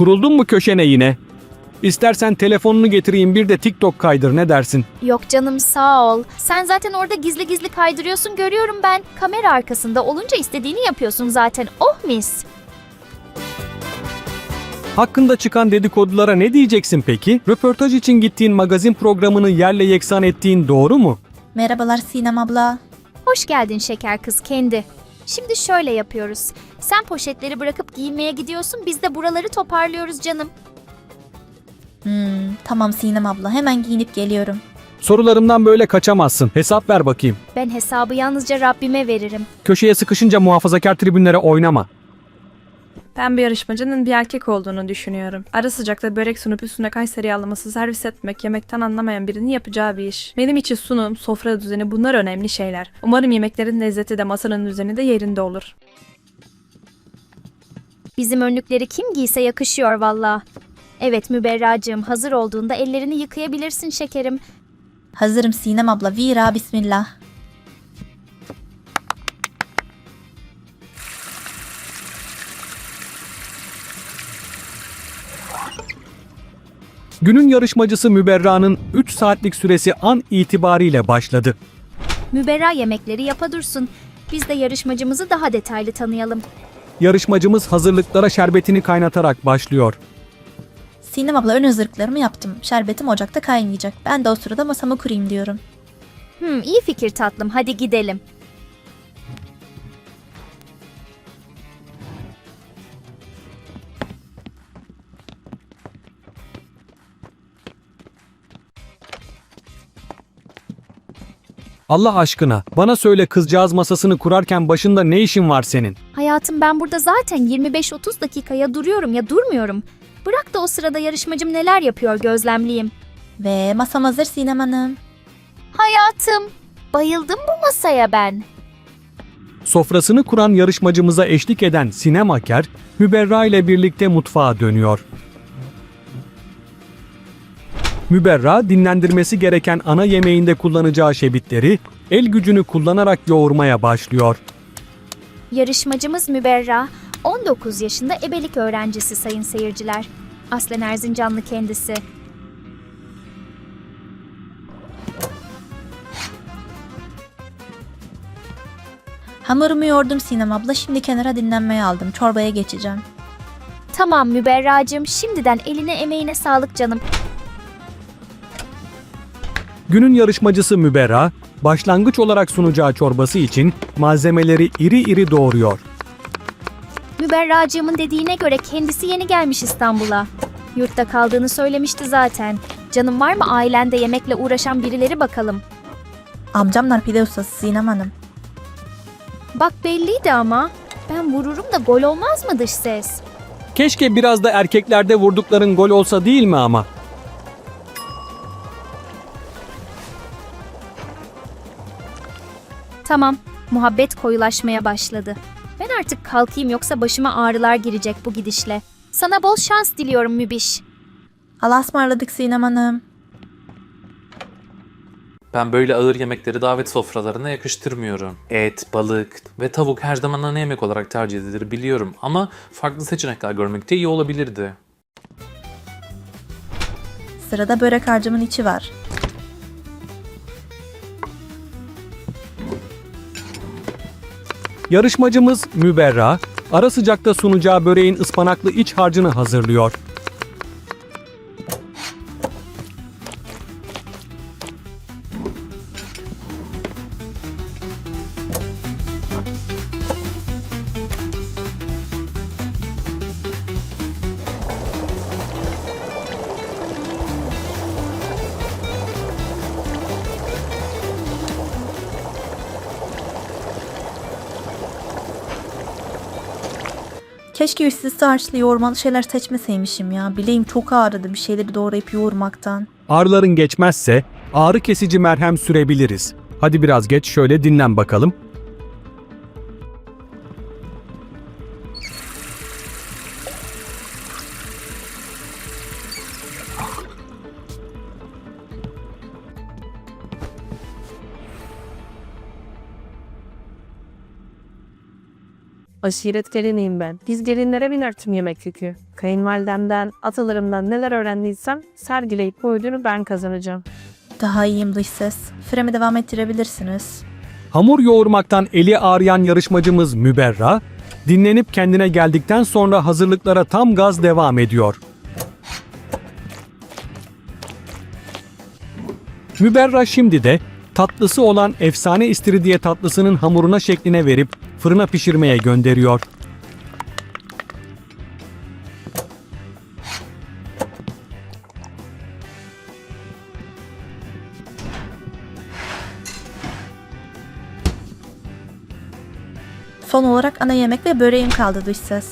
Kuruldun mu köşene yine? İstersen telefonunu getireyim bir de TikTok kaydır ne dersin? Yok canım sağ ol. Sen zaten orada gizli gizli kaydırıyorsun görüyorum ben. Kamera arkasında olunca istediğini yapıyorsun zaten. Oh mis. Hakkında çıkan dedikodulara ne diyeceksin peki? Röportaj için gittiğin magazin programını yerle yeksan ettiğin doğru mu? Merhabalar Sinem abla. Hoş geldin şeker kız kendi. Şimdi şöyle yapıyoruz. Sen poşetleri bırakıp giyinmeye gidiyorsun biz de buraları toparlıyoruz canım. Hmm, tamam Sinem abla hemen giyinip geliyorum. Sorularımdan böyle kaçamazsın. Hesap ver bakayım. Ben hesabı yalnızca Rabbime veririm. Köşeye sıkışınca muhafazakar tribünlere oynama. Ben bir yarışmacının bir erkek olduğunu düşünüyorum. Ara sıcakta börek sunup üstüne Kayseri yağlaması servis etmek yemekten anlamayan birinin yapacağı bir iş. Benim için sunum, sofra düzeni bunlar önemli şeyler. Umarım yemeklerin lezzeti de masanın düzeni de yerinde olur. Bizim önlükleri kim giyse yakışıyor valla. Evet Müberracığım hazır olduğunda ellerini yıkayabilirsin şekerim. Hazırım Sinem abla. Vira bismillah. Günün yarışmacısı Müberra'nın 3 saatlik süresi an itibariyle başladı. Müberra yemekleri yapa dursun. Biz de yarışmacımızı daha detaylı tanıyalım. Yarışmacımız hazırlıklara şerbetini kaynatarak başlıyor. Sinem abla ön hazırlıklarımı yaptım. Şerbetim ocakta kaynayacak. Ben de o sırada masamı kurayım diyorum. Hmm, iyi fikir tatlım hadi gidelim. Allah aşkına bana söyle kızcağız masasını kurarken başında ne işin var senin? Hayatım ben burada zaten 25-30 dakikaya duruyorum ya durmuyorum. Bırak da o sırada yarışmacım neler yapıyor gözlemleyeyim. Ve masam hazır Sinem hanım. Hayatım, bayıldım bu masaya ben. Sofrasını kuran yarışmacımıza eşlik eden Sinemaker, Müberra ile birlikte mutfağa dönüyor. Müberra dinlendirmesi gereken ana yemeğinde kullanacağı şebitleri el gücünü kullanarak yoğurmaya başlıyor. Yarışmacımız Müberra, 19 yaşında ebelik öğrencisi sayın seyirciler. Aslen Erzincanlı kendisi. Hamurumu yoğurdum Sinem abla. Şimdi kenara dinlenmeye aldım. Çorbaya geçeceğim. Tamam Müberracığım, şimdiden eline emeğine sağlık canım. Günün yarışmacısı Müberra, başlangıç olarak sunacağı çorbası için malzemeleri iri iri doğruyor. Müberracığımın dediğine göre kendisi yeni gelmiş İstanbul'a. Yurtta kaldığını söylemişti zaten. Canım var mı ailende yemekle uğraşan birileri bakalım. Amcamlar pide ustası Sinem hanım. Bak belliydi ama. Ben vururum da gol olmaz mı dış ses? Keşke biraz da erkeklerde vurdukların gol olsa değil mi ama? Tamam, muhabbet koyulaşmaya başladı. Ben artık kalkayım yoksa başıma ağrılar girecek bu gidişle. Sana bol şans diliyorum Mübiş. Allah'a ısmarladık Sinem hanım. Ben böyle ağır yemekleri davet sofralarına yakıştırmıyorum. Et, balık ve tavuk her zaman ana yemek olarak tercih edilir biliyorum ama farklı seçenekler görmek de iyi olabilirdi. Sırada börek harcımın içi var. Yarışmacımız Müberra, ara sıcakta sunacağı böreğin ıspanaklı iç harcını hazırlıyor. Keşke üstsüzü harçlı yoğurmalı şeyler seçmeseymişim ya. Bileğim çok ağrıdı bir şeyleri doğrayıp yoğurmaktan. Ağrıların geçmezse ağrı kesici merhem sürebiliriz. Hadi biraz geç şöyle dinlen bakalım. Aşiret geliniyim ben. Biz gelinlere biner tüm yemek yükü. Kayınvalidemden, atalarımdan neler öğrendiysem sergileyip bu ödülü ben kazanacağım. Daha iyiyim dış ses. Fremi devam ettirebilirsiniz. Hamur yoğurmaktan eli ağrıyan yarışmacımız Müberra, dinlenip kendine geldikten sonra hazırlıklara tam gaz devam ediyor. Müberra şimdi de tatlısı olan efsane istiridye tatlısının hamuruna şekline verip fırına pişirmeye gönderiyor. Son olarak ana yemek ve böreğim kaldı dış ses.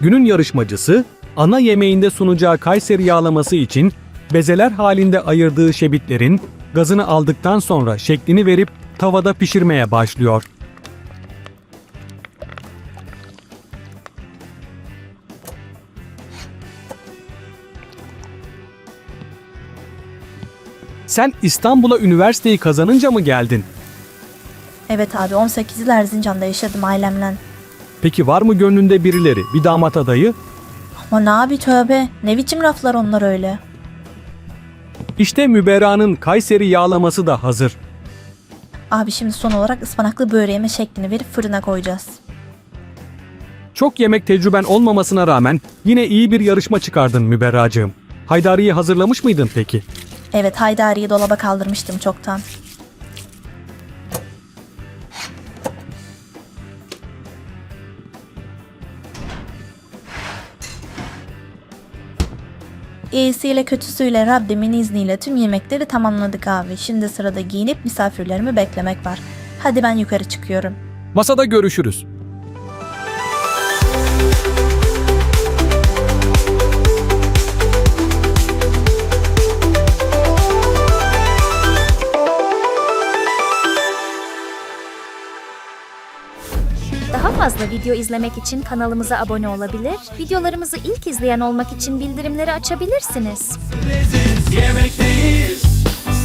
Günün yarışmacısı ana yemeğinde sunacağı Kayseri yağlaması için bezeler halinde ayırdığı şebitlerin gazını aldıktan sonra şeklini verip tavada pişirmeye başlıyor. Sen İstanbul'a üniversiteyi kazanınca mı geldin? Evet abi 18 yıl Erzincan'da yaşadım ailemle. Peki var mı gönlünde birileri, bir damat adayı? Aman abi tövbe. Ne biçim laflar onlar öyle. İşte Müberra'nın Kayseri yağlaması da hazır. Abi şimdi son olarak ıspanaklı böreğime şeklini verip fırına koyacağız. Çok yemek tecrüben olmamasına rağmen yine iyi bir yarışma çıkardın Müberracığım. Haydari'yi hazırlamış mıydın peki? Evet Haydari'yi dolaba kaldırmıştım çoktan. İyisiyle kötüsüyle Rabbimin izniyle tüm yemekleri tamamladık abi. Şimdi sırada giyinip misafirlerimi beklemek var. Hadi ben yukarı çıkıyorum. Masada görüşürüz. Fazla video izlemek için kanalımıza abone olabilir, videolarımızı ilk izleyen olmak için bildirimleri açabilirsiniz. Yemekteyiz